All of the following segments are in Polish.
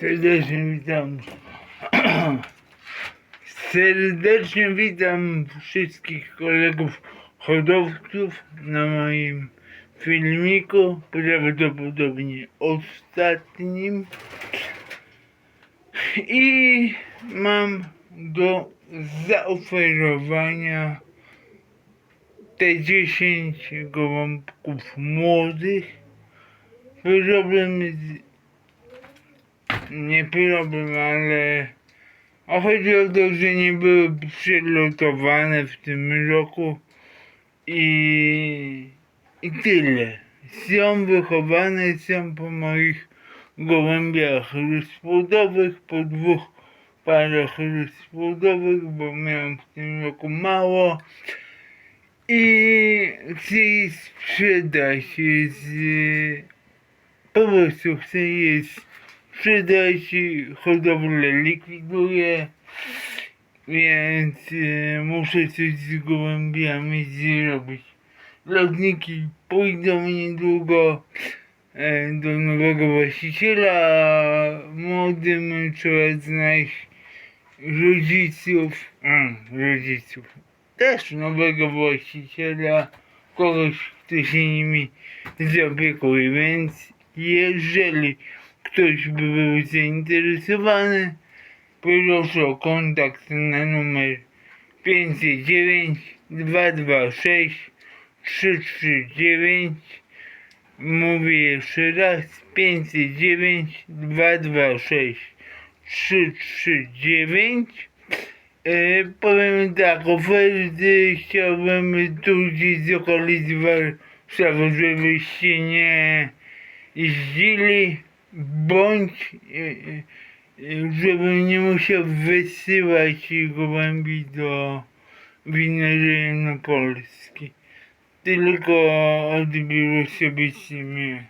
Serdecznie witam. Serdecznie witam wszystkich kolegów hodowców na moim filmiku, prawdopodobnie ostatnim. I mam do zaoferowania te 10 gołąbków młodych. Problem z nie problem, ale a chodzi o to, że nie były przelotowane w tym roku i, i tyle. Są wychowane, są po moich gołębiach rozpłodowych, po dwóch parach rozpłodowych, bo miałem w tym roku mało i chcę sprzedać z, po prostu chcę je sprzedać, hodowlę likwiduję, więc e, muszę coś z gołębiami zrobić. Lotniki pójdą niedługo e, do nowego właściciela, młodym trzeba znaleźć rodziców, a, rodziców, też nowego właściciela, kogoś, kto się nimi zaopiekuje, więc jeżeli ktoś by był zainteresowany, proszę o kontakt na numer 509 226 339 Mówię jeszcze raz 509 226 339 e, Powiem tak, oferty chciałbym tu gdzieś z okolic Warszawy, żebyście nie jeździli, bądź e, e, żebym nie musiał wysyłać gołębi do winery Polski. Tylko odbiór osobisty mnie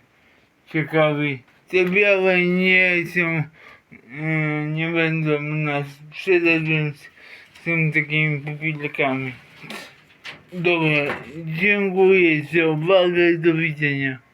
ciekawi. Te białe nie są, e, nie będą na sprzedaż, więc są takimi pupilkami. Dobra, dziękuję za uwagę, do widzenia.